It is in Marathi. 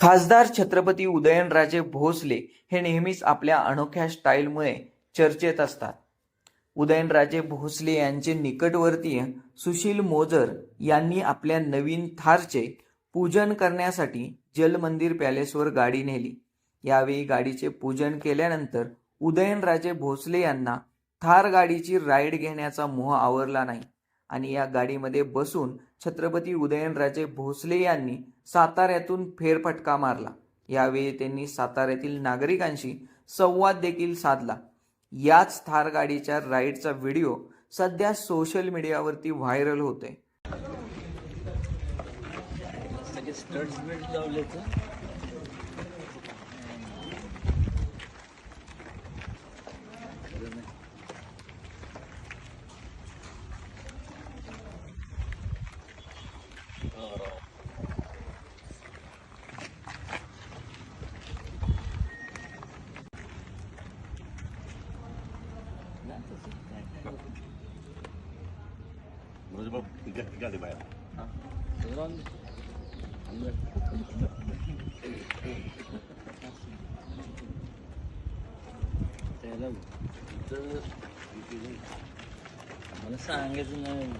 खासदार छत्रपती उदयनराजे भोसले हे नेहमीच आपल्या अनोख्या स्टाईलमुळे चर्चेत असतात. उदयनराजे भोसले यांचे निकटवर्तीय सुशील मोजर यांनी आपल्या नवीन थारचे पूजन करण्यासाठी जलमंदिर पॅलेसवर गाडी नेली. यावेळी गाडीचे पूजन केल्यानंतर उदयनराजे भोसले यांना थार गाडीची राईड घेण्याचा मोह आवरला नाही. आणि या गाडीमध्ये बसून छत्रपती उदयनराजे भोसले यांनी साताऱ्यातून फेरफटका मारला. यावेळी त्यांनी साताऱ्यातील नागरिकांशी संवाद देखील साधला. याच थार गाडीच्या राईडचा व्हिडिओ सध्या सोशल मीडियावरती व्हायरल होतोय. Mau coba tiga tiga dibayar. Turun. Hello. Itu. Mana sangat senang.